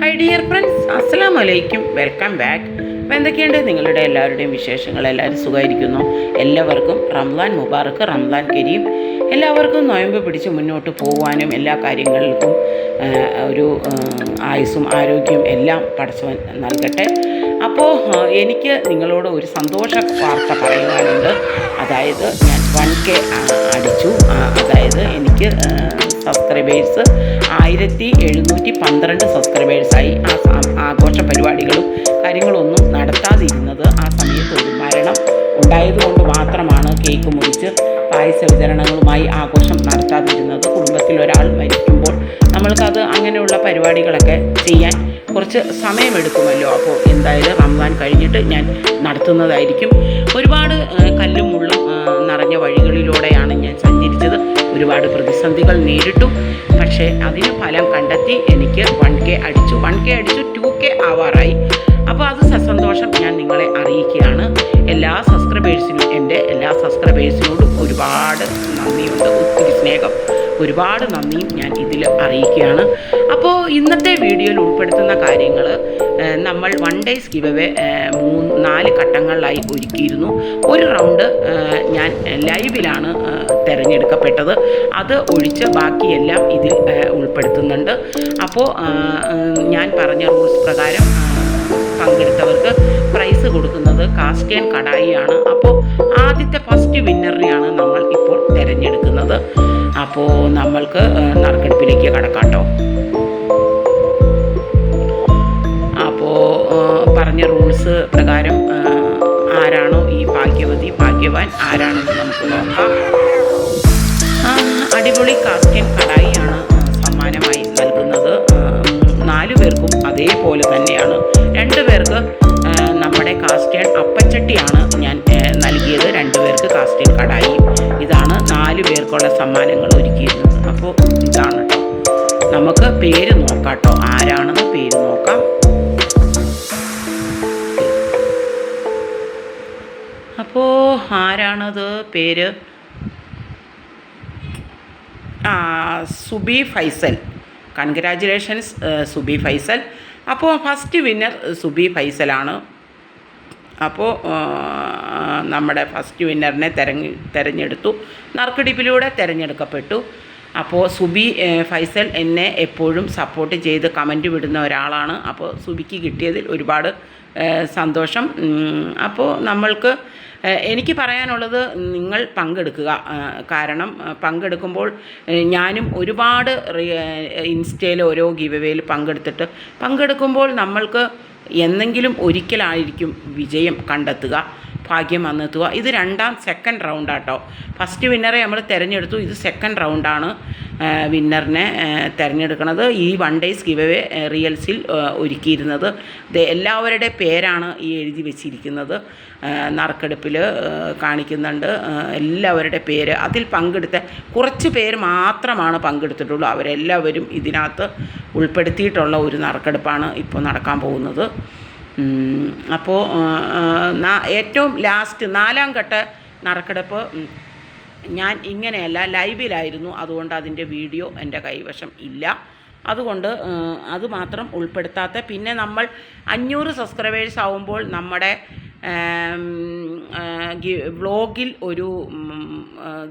Hi dear friends അസ്സലാം വലൈക്കും welcome back അപ്പോൾ എന്തൊക്കെയുണ്ട്? നിങ്ങളുടെ എല്ലാവരുടെയും വിശേഷങ്ങൾ എല്ലാവരും സുഖമായിരിക്കുന്നു. എല്ലാവർക്കും റംലാൻ മുബാറക്ക് റംലാൻ കരീം. എല്ലാവർക്കും നോയമ്പ് പിടിച്ച് മുന്നോട്ട് പോകുവാനും എല്ലാ കാര്യങ്ങൾക്കും ഒരു ആയുസ്സും ആരോഗ്യവും എല്ലാം പടച്ചവൻ നൽകട്ടെ. അപ്പോൾ എനിക്ക് നിങ്ങളോട് ഒരു സന്തോഷ വാർത്ത പറയുവാനുണ്ട്. അതായത് ഞാൻ വൺ കെ അടിച്ചു. അതായത് എനിക്ക് സബ്സ്ക്രൈബേഴ്സ് ആയിരത്തി എഴുന്നൂറ്റി പന്ത്രണ്ട് സബ്സ്ക്രൈബേഴ്സായി ആ ആഘോഷ പരിപാടികളും കാര്യങ്ങളൊന്നും നടത്താതിരുന്നത് ആ സമയത്ത് ഒരു മരണം ഉണ്ടായതുകൊണ്ട് മാത്രമാണ് കേക്ക് മുറിച്ച് പായസ വിതരണങ്ങളുമായി ആഘോഷം നടത്താതിരുന്നത്. കുടുംബത്തിൽ ഒരാൾ മരിക്കുമ്പോൾ നമ്മൾക്കത് അങ്ങനെയുള്ള പരിപാടികളൊക്കെ ചെയ്യാൻ കുറച്ച് സമയമെടുക്കുമല്ലോ. അപ്പോൾ എന്തായാലും റംസാൻ കഴിഞ്ഞിട്ട് ഞാൻ നടത്തുന്നതായിരിക്കും. ഒരുപാട് കല്ലും മുള്ളും നിറഞ്ഞ സഞ്ചരിച്ചത് ഒരുപാട് പ്രതിസന്ധികൾ നേരിട്ടു. പക്ഷേ അതിന് ഫലം കണ്ടെത്തി എനിക്ക് വൺ കെ അടിച്ചു. വൺ കെ അടിച്ചു ടു കെ ആവാറായി. അപ്പോൾ അത് സസന്തോഷം ഞാൻ നിങ്ങളെ അറിയിക്കുകയാണ്. എല്ലാ സബ്സ്ക്രൈബേഴ്സിനും എന്റെ എല്ലാ സബ്സ്ക്രൈബേഴ്സിനോടും ഒരുപാട് നന്ദിയുണ്ട്. ഒത്തിരി സ്നേഹം. ഒരുപാട് നന്ദിയും ഞാൻ ഇതിൽ അറിയിക്കുകയാണ്. അപ്പോൾ ഇന്നത്തെ വീഡിയോയിൽ ഉൾപ്പെടുത്തുന്ന കാര്യങ്ങൾ നമ്മൾ വൺ ഡേയ്സ് ഗിവ് മൂന്ന് നാല് ഘട്ടങ്ങളിലായി ഒരുക്കിയിരുന്നു. ഒരു റൗണ്ട് ഞാൻ ലൈവിലാണ് തിരഞ്ഞെടുക്കപ്പെട്ടത്. അത് ഒഴിച്ച് ബാക്കിയെല്ലാം ഇതിൽ ഉൾപ്പെടുത്തുന്നുണ്ട്. അപ്പോൾ ഞാൻ പറഞ്ഞ റൂൾസ് പ്രകാരം പങ്കെടുത്തവർക്ക് പ്രൈസ് കൊടുക്കുന്നത് കാസ്റ്റേൺ കടായിയാണ്. അപ്പോൾ ആദ്യത്തെ ഫസ്റ്റ് വിന്നറിനെയാണ് നമ്മൾ ഇപ്പോൾ തിരഞ്ഞെടുക്കുന്നത്. അപ്പോൾ നമ്മൾക്ക് നറുക്കെടുപ്പിലേക്ക് കടക്കാട്ടോ അപ്പോൾ പറഞ്ഞ റൂൾസ് പ്രകാരം ആരാണോ ഈ ഭാഗ്യവതി ഭാഗ്യവാൻ ആരാണെന്ന് നമുക്ക് നോക്കാം. അടിപൊളി കാസ്റ്റിൻ കടായിയാണ് സമ്മാനമായി നൽകുന്നത്. നാലു പേർക്കും അതേപോലെ തന്നെയാണ്. രണ്ട് പേർക്ക് നമ്മുടെ കാസ്റ്റേൺ അപ്പച്ചട്ടിയാണ് ഞാൻ നൽകിയത്. രണ്ട് പേർക്ക് കാസ്റ്റേൺ കടായി. ഇതാണ് നാല് പേർക്കുള്ള സമ്മാനങ്ങൾ ഒരുക്കിയിരുന്നത്. അപ്പോൾ ഇതാണ് നമുക്ക് പേര് നോക്കാം കേട്ടോ ആരാണെന്ന് പേര് നോക്കാം. അപ്പോൾ ആരാണത്? പേര്? സുബി ഫൈസൽ. കൺഗ്രാജുലേഷൻസ് സുബി ഫൈസൽ. അപ്പോൾ ഫസ്റ്റ് വിന്നർ സുബി ഫൈസലാണ്. അപ്പോൾ നമ്മുടെ ഫസ്റ്റ് വിന്നറിനെ തെരഞ്ഞ് തിരഞ്ഞെടുത്തു. നറുക്കെടുപ്പിലൂടെ തിരഞ്ഞെടുക്കപ്പെട്ടു. അപ്പോൾ സുബി ഫൈസൽ എന്നെ എപ്പോഴും സപ്പോർട്ട് ചെയ്ത് കമന്റ് വിടുന്ന ഒരാളാണ്. അപ്പോൾ സുബിക്ക് കിട്ടിയതിൽ ഒരുപാട് സന്തോഷം. അപ്പോൾ നമ്മൾക്ക് എനിക്ക് പറയാനുള്ളത് നിങ്ങൾ പങ്കെടുക്കുക. കാരണം പങ്കെടുക്കുമ്പോൾ ഞാനും ഒരുപാട് ഇൻസ്റ്റയിൽ ഓരോ ഗീവവേയിൽ പങ്കെടുത്തിട്ട് പങ്കെടുക്കുമ്പോൾ നമ്മൾക്ക് എന്നെങ്കിലും ഒരിക്കലായിരിക്കും വിജയം കണ്ടെത്തുക ഭാഗ്യം വന്നെത്തുക. ഇത് രണ്ടാം സെക്കൻഡ് റൗണ്ടാട്ടോ ഫസ്റ്റ് വിന്നറെ നമ്മൾ തിരഞ്ഞെടുത്തു. ഇത് സെക്കൻഡ് റൗണ്ടാണ് വിന്നറിനെ തിരഞ്ഞെടുക്കുന്നത് ഈ വൺ ഡേയ്സ് ഗിവവേ റിയൽസിൽ ഒരുക്കിയിരുന്നത്. എല്ലാവരുടെ പേരാണ് ഈ എഴുതി വെച്ചിരിക്കുന്നത്. നറുക്കെടുപ്പിൽ കാണിക്കുന്നുണ്ട്. എല്ലാവരുടെ പേര്. അതിൽ പങ്കെടുത്ത കുറച്ച് പേര് മാത്രമാണ് പങ്കെടുത്തിട്ടുള്ളൂ. അവരെല്ലാവരും ഇതിനകത്ത് ഉൾപ്പെടുത്തിയിട്ടുള്ള ഒരു നറുക്കെടുപ്പാണ് ഇപ്പോൾ നടക്കാൻ പോകുന്നത്. അപ്പോൾ ഏറ്റവും ലാസ്റ്റ് നാലാം ഘട്ട നറുക്കെടുപ്പ് ഞാൻ ഇങ്ങനെയല്ല ലൈവിലായിരുന്നു. അതുകൊണ്ട് അതിന്റെ വീഡിയോ എന്റെ കൈവശം ഇല്ല. അതുകൊണ്ട് അത് മാത്രം ഉൾപ്പെടുത്താത്ത പിന്നെ നമ്മൾ അഞ്ഞൂറ് സബ്സ്ക്രൈബേഴ്സ് ആവുമ്പോൾ നമ്മുടെ വ്ളോഗിൽ ഒരു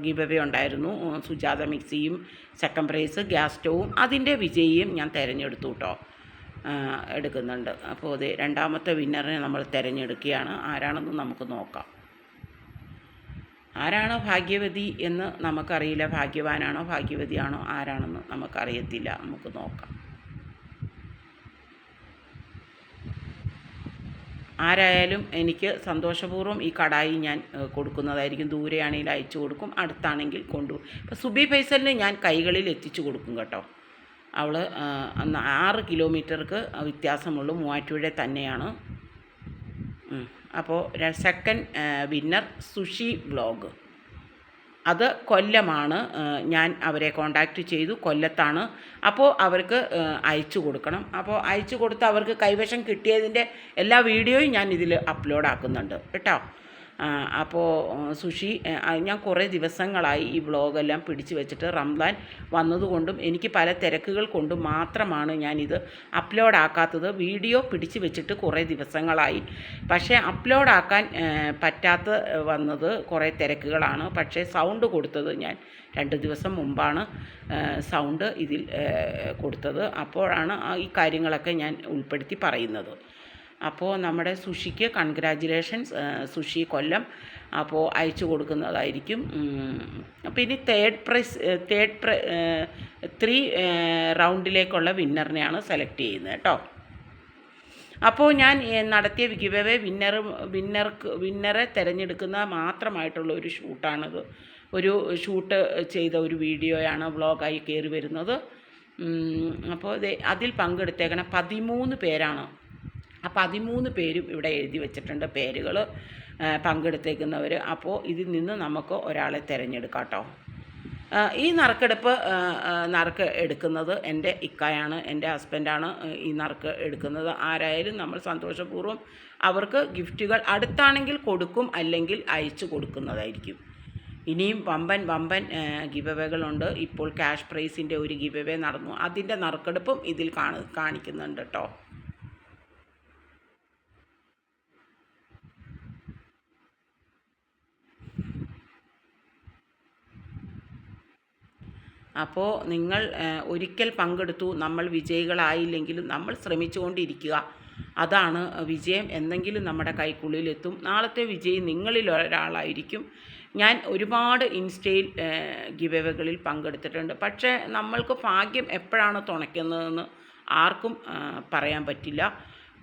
ഗിബവേ ഉണ്ടായിരുന്നു. സുജാത മിക്സിയും സെക്കൻഡ് പ്രൈസ് ഗ്യാസ് സ്റ്റൗവും അതിന്റെ വിജയിയും ഞാൻ തിരഞ്ഞെടുത്തു കേട്ടോ എടുക്കുന്നുണ്ട്. അപ്പോൾ അതെ രണ്ടാമത്തെ വിന്നറിനെ നമ്മൾ തിരഞ്ഞെടുക്കുകയാണ്. ആരാണെന്ന് നമുക്ക് നോക്കാം. ആരാണോ ഭാഗ്യവതി എന്ന് നമുക്കറിയില്ല. ഭാഗ്യവാനാണോ ഭാഗ്യവതിയാണോ ആരാണെന്ന് നമുക്കറിയത്തില്ല. നമുക്ക് നോക്കാം. ആരായാലും എനിക്ക് സന്തോഷപൂർവം ഈ കടായി ഞാൻ കൊടുക്കുന്നതായിരിക്കും. ദൂരെയാണെങ്കിൽ അയച്ചു കൊടുക്കും അടുത്താണെങ്കിൽ കൊണ്ടുപോകും ഇപ്പോൾ സുബി ഫൈസലിന് ഞാൻ കൈകളിൽ എത്തിച്ചു കൊടുക്കും കേട്ടോ. അവൾ ആറ് കിലോമീറ്റർക്ക് വ്യത്യാസമുള്ളൂ. മൂവാറ്റുപുഴ തന്നെയാണ്. അപ്പോൾ സെക്കൻഡ് വിന്നർ സുഷി വ്ളോഗ് അത് കൊല്ലമാണ് ഞാൻ അവരെ കോണ്ടാക്റ്റ് ചെയ്തു കൊല്ലത്താണ്. അപ്പോൾ അവർക്ക് അയച്ചു കൊടുക്കണം. അപ്പോൾ അയച്ചു കൊടുത്ത് അവർക്ക് കൈവശം കിട്ടിയതിന്റെ എല്ലാ വീഡിയോയും ഞാൻ ഇതിൽ അപ്ലോഡ് ആക്കുന്നുണ്ട്. കേട്ടോ? അപ്പോൾ സുഷി ഞാൻ കുറേ ദിവസങ്ങളായി ഈ വ്ളോഗെല്ലാം പിടിച്ചു വെച്ചിട്ട് റംലാൻ വന്നതുകൊണ്ടും എനിക്ക് പല തിരക്കുകൾ കൊണ്ടും മാത്രമാണ് ഞാനിത് അപ്ലോഡ് ആക്കാത്തത് വീഡിയോ പിടിച്ചു വെച്ചിട്ട് കുറേ ദിവസങ്ങളായി. പക്ഷേ അപ്ലോഡ് ആക്കാൻ പറ്റാത്ത വന്നത് കുറേ തിരക്കുകളാണ്. പക്ഷേ സൗണ്ട് കൊടുത്തത് ഞാൻ രണ്ട് ദിവസം മുമ്പാണ് സൗണ്ട് ഇതിൽ കൊടുത്തത്. അപ്പോഴാണ് ഈ കാര്യങ്ങളൊക്കെ ഞാൻ ഉൾപ്പെടുത്തി പറയുന്നത്. അപ്പോൾ നമ്മുടെ സുഷിക്ക് കൺഗ്രാജുലേഷൻസ് സുഷി കൊല്ലം അപ്പോൾ അയച്ചു കൊടുക്കുന്നതായിരിക്കും. പിന്നെ third prize third prize three റൗണ്ടിലേക്കുള്ള വിന്നറിനെയാണ് സെലക്ട് ചെയ്യുന്നത് കേട്ടോ. അപ്പോൾ ഞാൻ നടത്തിയ ഗിവവേ വിന്നർ വിന്നർക്ക് വിന്നറെ തിരഞ്ഞെടുക്കുന്ന മാത്രമായിട്ടുള്ള ഒരു ഷൂട്ടാണിത്. ഒരു ഷൂട്ട് ചെയ്ത ഒരു വീഡിയോയാണ് വ്ളോഗായി കയറി വരുന്നത്. അപ്പോൾ അതിൽ പങ്കെടുത്തേക്കണ പതിമൂന്ന് പേരാണ് പതിമൂന്ന് പേരും ഇവിടെ എഴുതി വെച്ചിട്ടുണ്ട് പേരുകൾ പങ്കെടുത്തേക്കുന്നവർ അപ്പോൾ ഇതിൽ നിന്ന് നമുക്ക് ഒരാളെ തിരഞ്ഞെടുക്കാം കേട്ടോ. ഈ നറുക്കെടുപ്പ് നറുക്ക് എടുക്കുന്നത് എന്റെ ഇക്കായാണ് എന്റെ ഹസ്ബൻഡാണ് ഈ നറുക്ക് എടുക്കുന്നത്. ആരായാലും നമ്മൾ സന്തോഷപൂർവം അവർക്ക് ഗിഫ്റ്റുകൾ അടുത്താണെങ്കിൽ കൊടുക്കും അല്ലെങ്കിൽ അയച്ചു കൊടുക്കുന്നതായിരിക്കും. ഇനിയും വമ്പൻ വമ്പൻ ഗിവവേകളുണ്ട്. ഇപ്പോൾ ക്യാഷ് പ്രൈസിന്റെ ഒരു ഗിവവേ നടന്നു. അതിന്റെ നറുക്കെടുപ്പും ഇതിൽ കാണി കാണിക്കുന്നുണ്ട് കേട്ടോ. അപ്പോൾ നിങ്ങൾ ഒരിക്കൽ പങ്കെടുത്തു നമ്മൾ വിജയികളായില്ലെങ്കിലും നമ്മൾ ശ്രമിച്ചുകൊണ്ടിരിക്കുക. അതാണ് വിജയം. എന്തെങ്കിലും നമ്മുടെ കൈക്കുള്ളിലെത്തും. നാളത്തെ വിജയി നിങ്ങളിൽ ഒരാളായിരിക്കും. ഞാൻ ഒരുപാട് ഇൻസ്റ്റയിൽ ഗിവകളിൽ പങ്കെടുത്തിട്ടുണ്ട്. പക്ഷേ നമ്മൾക്ക് ഭാഗ്യം എപ്പോഴാണ് തുണയ്ക്കുന്നതെന്ന് ആർക്കും പറയാൻ പറ്റില്ല.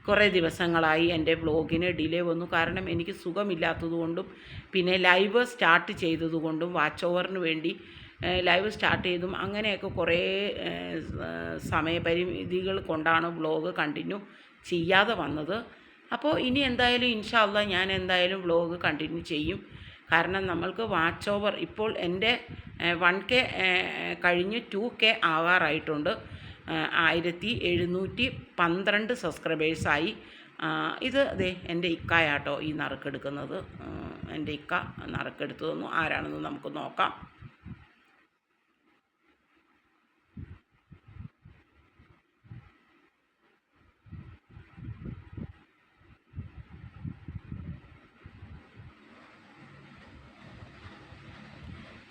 കുറേ ദിവസങ്ങളായി എന്റെ വ്ളോഗിന് ഡിലേ വന്നു. കാരണം എനിക്ക് സുഖമില്ലാത്തതുകൊണ്ടും പിന്നെ ലൈവ് സ്റ്റാർട്ട് ചെയ്തതുകൊണ്ടും വാച്ച് ഓവറിന് വേണ്ടി ലൈവ് സ്റ്റാർട്ട് ചെയ്തും അങ്ങനെയൊക്കെ കുറേ സമയപരിമിതികൾ കൊണ്ടാണ് വ്ളോഗ് കണ്ടിന്യൂ ചെയ്യാതെ വന്നത്. അപ്പോൾ ഇനി എന്തായാലും ഇൻഷാല്ല ഞാൻ എന്തായാലും വ്ളോഗ് കണ്ടിന്യൂ ചെയ്യും. കാരണം നമ്മൾക്ക് വാച്ച് ഓവർ ഇപ്പോൾ എന്റെ വൺ കെ കഴിഞ്ഞ് ടു കെ ആവാറായിട്ടുണ്ട്. ആയിരത്തി എഴുന്നൂറ്റി പന്ത്രണ്ട് സബ്സ്ക്രൈബേഴ്സായി ഇത് അതെ എന്റെ ഇക്കായാട്ടോ ഈ നറുക്കെടുക്കുന്നത്. എന്റെ ഇക്ക നറുക്കെടുത്തു തന്നു. ആരാണെന്ന് നമുക്ക് നോക്കാം.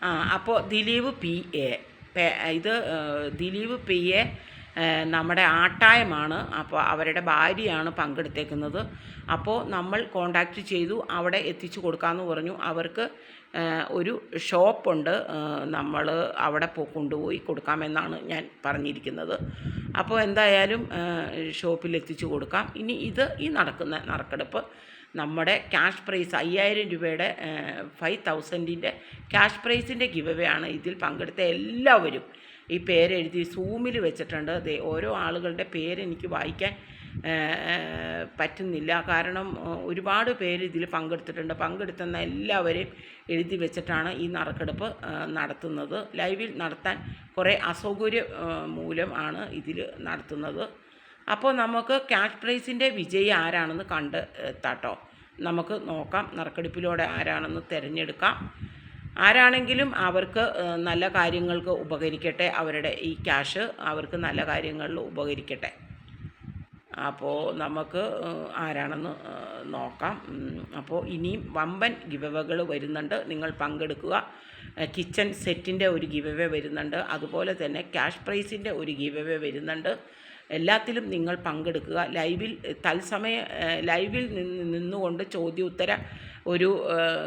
ആ അപ്പോൾ ദിലീപ് പി എ ഇത് ദിലീപ് പി എ നമ്മുടെ ആട്ടായമാണ്. അപ്പോൾ അവരുടെ ഭാര്യയാണ് പങ്കെടുത്തേക്കുന്നത്. അപ്പോൾ നമ്മൾ കോണ്ടാക്റ്റ് ചെയ്തു അവിടെ എത്തിച്ചു കൊടുക്കാമെന്ന് പറഞ്ഞു. അവർക്ക് ഒരു ഷോപ്പുണ്ട്. നമ്മൾ അവിടെ പോ കൊണ്ടുപോയി കൊടുക്കാമെന്നാണ് ഞാൻ പറഞ്ഞിരിക്കുന്നത്. അപ്പോൾ എന്തായാലും ഷോപ്പിൽ എത്തിച്ചു കൊടുക്കാം. ഇനി ഇത് ഈ നടക്കുന്ന നറുക്കെടുപ്പ് നമ്മുടെ ക്യാഷ് പ്രൈസ് അയ്യായിരം രൂപയുടെ ഫൈവ് തൗസൻഡിന്റെ ക്യാഷ് പ്രൈസിന്റെ ഗിവ് ആണ് ഇതിൽ പങ്കെടുത്ത എല്ലാവരും. ഈ പേരെഴുതി സൂമിൽ വെച്ചിട്ടുണ്ട്. ദേ ഓരോ ആളുകളുടെ പേരെനിക്ക് വായിക്കാൻ പറ്റുന്നില്ല. കാരണം ഒരുപാട് പേര് ഇതിൽ പങ്കെടുത്തിട്ടുണ്ട്. പങ്കെടുത്തുന്ന എല്ലാവരെയും എഴുതി വെച്ചിട്ടാണ് ഈ നറുക്കെടുപ്പ് നടത്തുന്നത്. ലൈവിൽ നടത്താൻ കുറേ അസൗകര്യം മൂലം ആണ് ഇതിൽ നടത്തുന്നത്. അപ്പോൾ നമുക്ക് ക്യാഷ് പ്രൈസിന്റെ വിജയി ആരാണെന്ന് കണ്ട് എത്താട്ടോ നമുക്ക് നോക്കാം നറുക്കെടുപ്പിലൂടെ ആരാണെന്ന് തിരഞ്ഞെടുക്കാം. ആരാണെങ്കിലും അവർക്ക് നല്ല കാര്യങ്ങൾക്ക് ഉപകരിക്കട്ടെ അവരുടെ ഈ ക്യാഷ് അവർക്ക് നല്ല കാര്യങ്ങളിൽ ഉപകരിക്കട്ടെ. അപ്പോൾ നമുക്ക് ആരാണെന്ന് നോക്കാം. അപ്പോൾ ഇനിയും വമ്പൻ ഗിവവകൾ വരുന്നുണ്ട് നിങ്ങൾ പങ്കെടുക്കുക. കിച്ചൺ സെറ്റിന്റെ ഒരു ഗിവവേ വരുന്നുണ്ട് അതുപോലെ തന്നെ ക്യാഷ് പ്രൈസിന്റെ ഒരു ഗിവവേ വരുന്നുണ്ട്. എല്ലാത്തിലും നിങ്ങൾ പങ്കെടുക്കുക. ലൈവിൽ തത്സമയ ലൈവിൽ നിന്ന് നിന്നുകൊണ്ട് ചോദ്യോത്തര ഒരു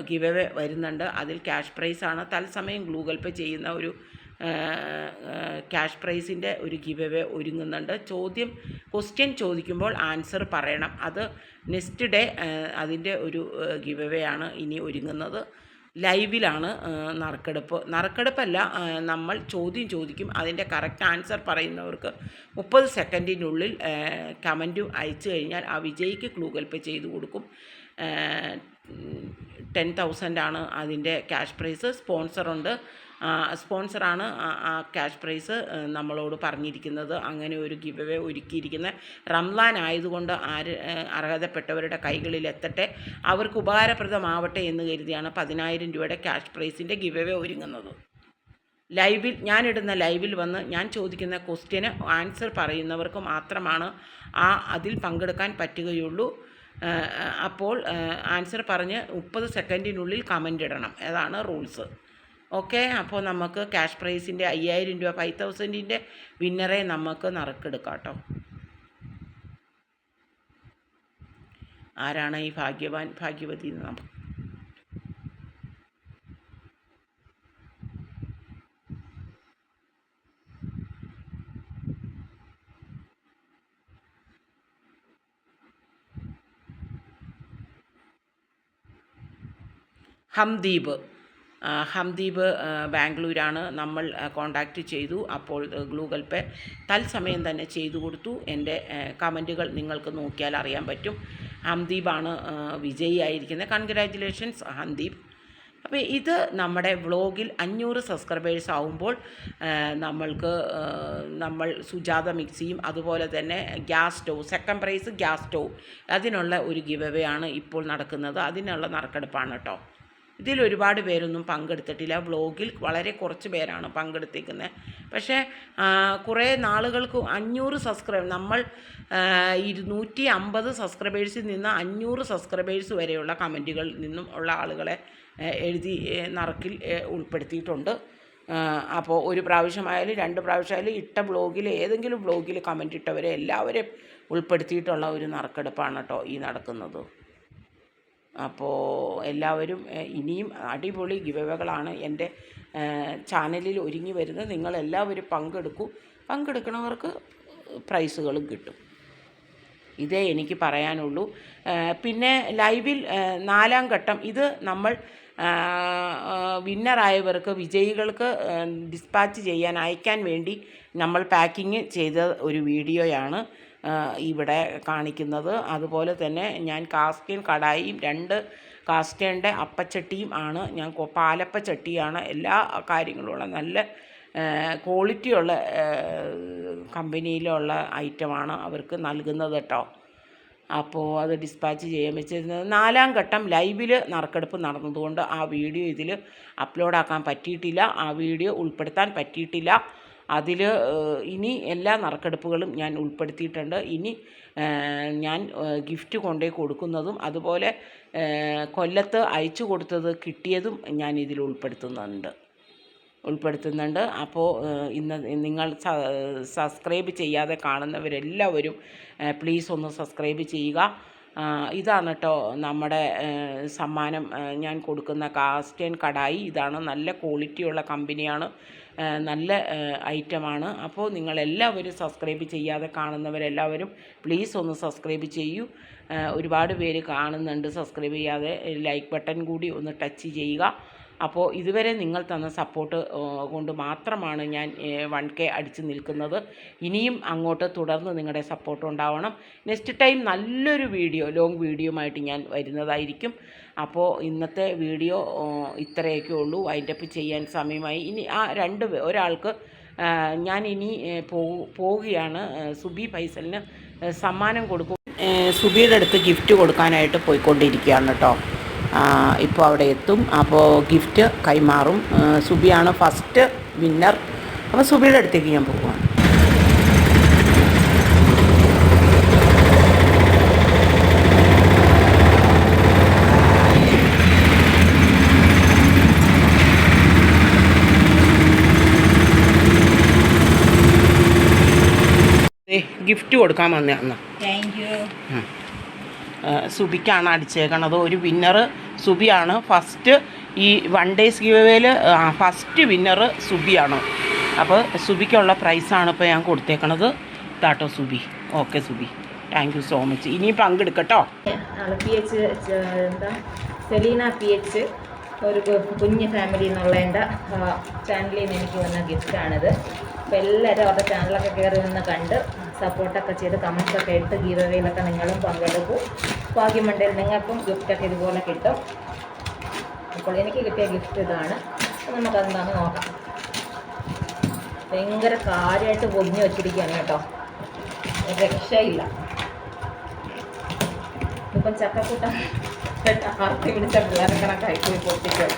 ഗിവവേ വരുന്നുണ്ട്. അതിൽ ക്യാഷ് പ്രൈസാണ്. തത്സമയം ഗൂഗിൾ പേ ചെയ്യുന്ന ഒരു ക്യാഷ് പ്രൈസിന്റെ ഒരു ഗിവവേ ഒരുങ്ങുന്നുണ്ട്. ചോദ്യം ക്വസ്റ്റ്യൻ ചോദിക്കുമ്പോൾ ആൻസർ പറയണം. അത് നെക്സ്റ്റ് ഡേ അതിന്റെ ഒരു ഗിവവേ ആണ് ഇനി ഒരുങ്ങുന്നത്. ലൈവിലാണ് നറുക്കെടുപ്പ്. നറുക്കെടുപ്പല്ല നമ്മൾ ചോദ്യം ചോദിക്കും. അതിന്റെ കറക്റ്റ് ആൻസർ പറയുന്നവർക്ക് മുപ്പത് സെക്കൻഡിനുള്ളിൽ കമന്റും അയച്ചു കഴിഞ്ഞാൽ ആ വിജയിക്ക് ക്ലൂ കൽപ്പ് ചെയ്ത് കൊടുക്കും. ടെൻ തൗസൻഡാണ് അതിന്റെ ക്യാഷ് പ്രൈസ്. സ്പോൺസറുണ്ട് സ്പോൺസറാണ് ആ ക്യാഷ് പ്രൈസ് നമ്മളോട് പറഞ്ഞിരിക്കുന്നത്. അങ്ങനെ ഒരു ഗിവ് ഒരുക്കിയിരിക്കുന്ന റംലാൻ ആയതുകൊണ്ട് ആര് അർഹതപ്പെട്ടവരുടെ കൈകളിൽ എത്തട്ടെ. അവർക്ക് ഉപകാരപ്രദമാവട്ടെ എന്ന് കരുതിയാണ് പതിനായിരം രൂപയുടെ ക്യാഷ് പ്രൈസിന്റെ ഗിവ് ഒരുങ്ങുന്നത്. ലൈവിൽ ഞാനിടുന്ന ലൈവിൽ വന്ന് ഞാൻ ചോദിക്കുന്ന ക്വസ്റ്റ്യന് ആൻസർ പറയുന്നവർക്ക് മാത്രമാണ് ആ അതിൽ പങ്കെടുക്കാൻ പറ്റുകയുള്ളൂ. അപ്പോൾ ആൻസർ പറഞ്ഞ് മുപ്പത് സെക്കൻഡിനുള്ളിൽ കമന്റ് ഇടണം. അതാണ് റൂൾസ്. ഓക്കെ അപ്പോൾ നമുക്ക് ക്യാഷ് പ്രൈസിന്റെ അയ്യായിരം രൂപ ഫൈവ് തൗസൻഡിന്റെ വിന്നറെ നമുക്ക് നറുക്കെടുക്കാം കേട്ടോ ആരാണ് ഈ ഭാഗ്യവാൻ ഭാഗ്യവതി എന്ന് നമുക്ക്. ഹംദീപ് ഹംദീപ് ബാംഗ്ലൂരാണ് നമ്മൾ കോണ്ടാക്റ്റ് ചെയ്തു. അപ്പോൾ ഗൂഗിൾ പേ തത്സമയം തന്നെ ചെയ്തു കൊടുത്തു. എന്റെ കമന്റുകൾ നിങ്ങൾക്ക് നോക്കിയാൽ അറിയാൻ പറ്റും. ഹംദീപാണ് വിജയി വിജയിയായിരിക്കുന്നത് കൺഗ്രാറ്റുലേഷൻസ് ഹംദീപ് അപ്പോൾ ഇത് നമ്മുടെ വ്ളോഗിൽ അഞ്ഞൂറ് സബ്സ്ക്രൈബേഴ്സ് ആവുമ്പോൾ നമ്മൾക്ക് നമ്മൾ സുജാത മിക്സിയും അതുപോലെ തന്നെ gas stove second prize gas stove അതിനുള്ള ഒരു ഗിവ് അവേ ആണ് ഇപ്പോൾ നടക്കുന്നത്. അതിനുള്ള നറുക്കെടുപ്പാണ് കേട്ടോ. ഇതിൽ ഒരുപാട് പേരൊന്നും പങ്കെടുത്തിട്ടില്ല. വ്ളോഗിൽ വളരെ കുറച്ച് പേരാണ് പങ്കെടുത്തിരിക്കുന്നത് പക്ഷേ കുറേ നാളുകൾക്ക് അഞ്ഞൂറ് സബ്സ്ക്രൈബ് നമ്മൾ ഇരുന്നൂറ്റി അമ്പത് സബ്സ്ക്രൈബേഴ്സിൽ നിന്ന് അഞ്ഞൂറ് സബ്സ്ക്രൈബേഴ്സ് വരെയുള്ള കമന്റുകളിൽ നിന്നും ഉള്ള ആളുകളെ എഴുതി നറുക്കിൽ ഉൾപ്പെടുത്തിയിട്ടുണ്ട്. അപ്പോൾ ഒരു പ്രാവശ്യമായാലും രണ്ട് പ്രാവശ്യമായാലും ഇട്ട ബ്ലോഗിൽ ഏതെങ്കിലും ബ്ലോഗിൽ കമന്റ് ഇട്ടവരെ എല്ലാവരെയും ഉൾപ്പെടുത്തിയിട്ടുള്ള ഒരു നറുക്കെടുപ്പാണ് കേട്ടോ ഈ നടക്കുന്നത്. അപ്പോൾ എല്ലാവരും ഇനിയും അടിപൊളി ഗിവവേകളാണ് എന്റെ ചാനലിൽ ഒരുങ്ങി വരുന്നത്. നിങ്ങളെല്ലാവരും പങ്കെടുക്കൂ. പങ്കെടുക്കുന്നവർക്ക് പ്രൈസുകളും കിട്ടും. ഇതേ എനിക്ക് പറയാനുള്ളൂ. പിന്നെ ലൈവിൽ നാലാം ഘട്ടം. ഇത് നമ്മൾ വിന്നറായവർക്ക് വിജയികൾക്ക് ഡിസ്പാച്ച് ചെയ്യാൻ അയക്കാൻ വേണ്ടി നമ്മൾ പാക്കിങ് ചെയ്ത ഒരു വീഡിയോയാണ്. ഇവിടെ കാണിക്കുന്നത്. അതുപോലെ തന്നെ ഞാൻ കാസ്റ്റേൺ കടായിയും രണ്ട് കാസ്റ്റേണിന്റെ അപ്പച്ചട്ടിയും ആണ്. ഞാൻ പാലപ്പച്ചട്ടിയാണ്. പാലപ്പ ചട്ടിയാണ് എല്ലാ കാര്യങ്ങളുമുള്ള നല്ല ക്വാളിറ്റിയുള്ള കമ്പനിയിലുള്ള ഐറ്റമാണ് അവർക്ക് നൽകുന്നത് കേട്ടോ. അപ്പോൾ അത് ഡിസ്പാച്ച് ചെയ്യാൻ വെച്ചിരുന്നത്. നാലാം ഘട്ടം ലൈവിൽ നറുക്കെടുപ്പ് നടന്നതുകൊണ്ട് ആ വീഡിയോ ഇതിൽ അപ്ലോഡാക്കാൻ പറ്റിയിട്ടില്ല. ആ വീഡിയോ ഉൾപ്പെടുത്താൻ പറ്റിയിട്ടില്ല. അതിൽ ഇനി എല്ലാ നറുക്കെടുപ്പുകളും ഞാൻ ഉൾപ്പെടുത്തിയിട്ടുണ്ട്. ഇനി ഞാൻ ഗിഫ്റ്റ് കൊണ്ടേ കൊടുക്കുന്നതും അതുപോലെ കൊല്ലത്ത് അയച്ചു കൊടുത്തത് കിട്ടിയതും ഞാൻ ഇതിൽ ഉൾപ്പെടുത്തുന്നുണ്ട്. ഉൾപ്പെടുത്തുന്നുണ്ട്. അപ്പോൾ ഇന്ന് നിങ്ങൾ സബ്സ്ക്രൈബ് ചെയ്യാതെ കാണുന്നവരെല്ലാവരും പ്ലീസ് ഒന്ന് സബ്സ്ക്രൈബ് ചെയ്യുക. ഇതാണ് കേട്ടോ നമ്മുടെ സമ്മാനം. ഞാൻ കൊടുക്കുന്ന കാസ്റ്റേൺ കടായി. ഇതാണ് നല്ല ക്വാളിറ്റിയുള്ള കമ്പനിയാണ്. നല്ല ഐറ്റമാണ്. അപ്പോൾ നിങ്ങളെല്ലാവരും സബ്സ്ക്രൈബ് ചെയ്യാതെ കാണുന്നവരെല്ലാവരും പ്ലീസ് ഒന്ന് സബ്സ്ക്രൈബ് ചെയ്യൂ. ഒരുപാട് പേര് കാണുന്നുണ്ട്. സബ്സ്ക്രൈബ് ചെയ്യാതെ ലൈക്ക് ബട്ടൺ കൂടി ഒന്ന് ടച്ച് ചെയ്യുക. അപ്പോൾ ഇതുവരെ നിങ്ങൾ തന്ന സപ്പോർട്ട് കൊണ്ട് മാത്രമാണ് ഞാൻ വൺ കെ അടിച്ച് നിൽക്കുന്നത്. ഇനിയും അങ്ങോട്ട് തുടർന്ന് നിങ്ങളുടെ സപ്പോർട്ട് ഉണ്ടാവണം. നെക്സ്റ്റ് ടൈം നല്ലൊരു വീഡിയോ ലോങ് വീഡിയോ ആയിട്ട് ഞാൻ വരുന്നതായിരിക്കും. അപ്പോൾ ഇന്നത്തെ വീഡിയോ ഇത്രയൊക്കെ ഉള്ളൂ. വൈൻഡപ്പ് ചെയ്യാൻ സമയമായി. ഇനി ആ രണ്ട് ഒരാൾക്ക് ഞാൻ ഇനി പോവുകയാണ്. സുബി ഫൈസലിന് സമ്മാനം കൊടുക്കും. സുബിയുടെ അടുത്ത് ഗിഫ്റ്റ് കൊടുക്കാനായിട്ട് പോയിക്കൊണ്ടിരിക്കുകയാണ് കേട്ടോ ഇപ്പോൾ അവിടെ എത്തും. അപ്പോൾ ഗിഫ്റ്റ് കൈമാറും. സുബിയാണ് ഫസ്റ്റ് വിന്നർ അപ്പോൾ സുബിയുടെ അടുത്തേക്ക് ഞാൻ പോവുകയാണ്. ഗിഫ്റ്റ് കൊടുക്കാൻ വന്നേ അന്ന്. താങ്ക് യു ഉം. ആ, സുബിക്കാണ് അടിച്ചേക്കണത്. ഒരു വിന്നർ സുബിയാണ്. ഫസ്റ്റ് ഈ വൺ ഡേയ്സ് ഗിവേയിൽ ഫസ്റ്റ് വിന്നർ സുബിയാണ്. അപ്പോൾ സുബിക്കുള്ള പ്രൈസാണ് ഇപ്പോൾ ഞാൻ കൊടുത്തേക്കണത്. ഇതാട്ടോ Subi. Okay Subi. Thank you so much ഇനി പങ്കെടുക്കട്ടോ. പി എച്ച് എന്താ? സെലീന പി എച്ച് ഒരു കുഞ്ഞ് ഫാമിലി എന്നുള്ള എന്റെ ചാനലിൽ നിന്ന് എനിക്ക് വന്ന ഗിഫ്റ്റാണിത് അപ്പോൾ എല്ലാവരും അവരുടെ ചാനലൊക്കെ കയറി നിന്ന് കണ്ട് സപ്പോർട്ടൊക്കെ ചെയ്ത് കമൻസൊക്കെ ഇട്ട് ഗീതവയിലൊക്കെ നിങ്ങളും പങ്കെടുക്കും. ഭാഗ്യമുണ്ടെങ്കിൽ നിങ്ങൾക്കും ഗിഫ്റ്റൊക്കെ ഇതുപോലെ കിട്ടും. അപ്പോൾ എനിക്ക് കിട്ടിയ ഗിഫ്റ്റ് ഇതാണ്. നമുക്കെന്താണെന്ന് നോക്കാം. ഭയങ്കര കാര്യമായിട്ട് പൊങ്ങി വെച്ചിരിക്കുകയാണ് കേട്ടോ. രക്ഷയില്ല. ഇപ്പം ചക്കക്കൂട്ടം ആർത്തി പിടിച്ച പിള്ളേരെ കണക്കായി പോയി പൊട്ടിക്കും?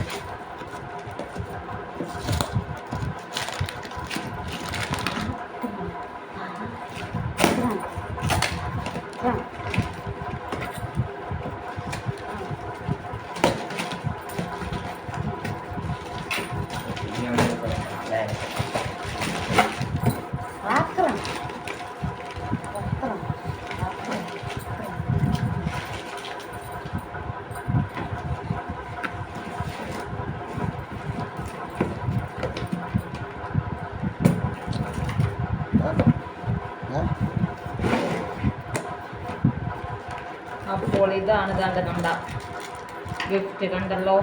ഇതാണ് ഇതാണ്ട് കണ്ട. ഗിഫ്റ്റ് കണ്ടല്ലോ.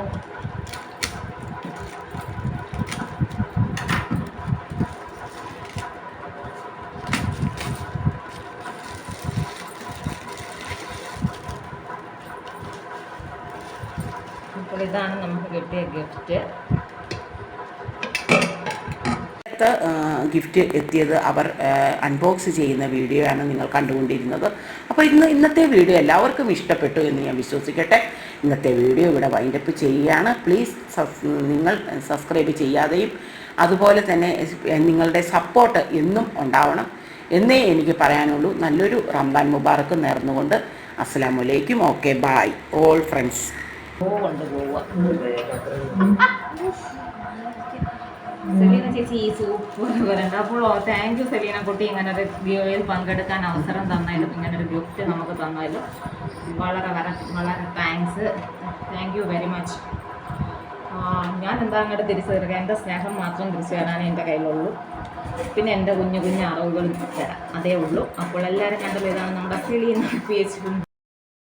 അപ്പോൾ ഇതാണ് നമുക്ക് കിട്ടിയ ഗിഫ്റ്റ് ഗിഫ്റ്റ് എത്തിയത് അവർ അൺബോക്സ് ചെയ്യുന്ന വീഡിയോ ആണ് നിങ്ങൾ കണ്ടുകൊണ്ടിരുന്നത്. അപ്പോൾ ഇന്ന് ഇന്നത്തെ വീഡിയോ എല്ലാവർക്കും ഇഷ്ടപ്പെട്ടു എന്ന് ഞാൻ വിശ്വസിക്കട്ടെ. ഇന്നത്തെ വീഡിയോ ഇവിടെ വൈൻഡപ്പ് ചെയ്യുകയാണ്. പ്ലീസ് നിങ്ങൾ സബ്സ്ക്രൈബ് ചെയ്യാതെയും അതുപോലെ തന്നെ നിങ്ങളുടെ സപ്പോർട്ട് എന്നും ഉണ്ടാവണം. എന്നേ എനിക്ക് പറയാനുള്ളൂ. നല്ലൊരു റംബാൻ മുബാറക്ക് നേർന്നുകൊണ്ട് അസ്സാം വലൈക്കും ഓക്കെ ബായ് ഓൾ ഫ്രണ്ട്സ് പൂ പോവുക. സെലീന ചേച്ചി ഈ സൂപ്പ് പറയുന്നത്. അപ്പോൾ താങ്ക് യു സെലീന കുട്ടി. ഇങ്ങനെ ഒരു ഗിയോയിൽ പങ്കെടുക്കാൻ അവസരം തന്നതിലും ഇങ്ങനെ ഒരു ഗിഫ്റ്റ് നമുക്ക് തന്നതിലും വളരെ വളരെ വളരെ thanks thank you very much ഞാൻ എന്താ അങ്ങോട്ട് തിരിച്ചു തരിക എന്റെ സ്നേഹം മാത്രം തിരിച്ചു തരാനേ എന്റെ കയ്യിലുള്ളൂ. പിന്നെ എന്റെ കുഞ്ഞു കുഞ്ഞു അറിവുകളും തരാം. അതേ ഉള്ളൂ. അപ്പോൾ എല്ലാവരും കണ്ടല്ലോ ഇതാണ് നമ്മുടെ സിലീന പി എച്ച്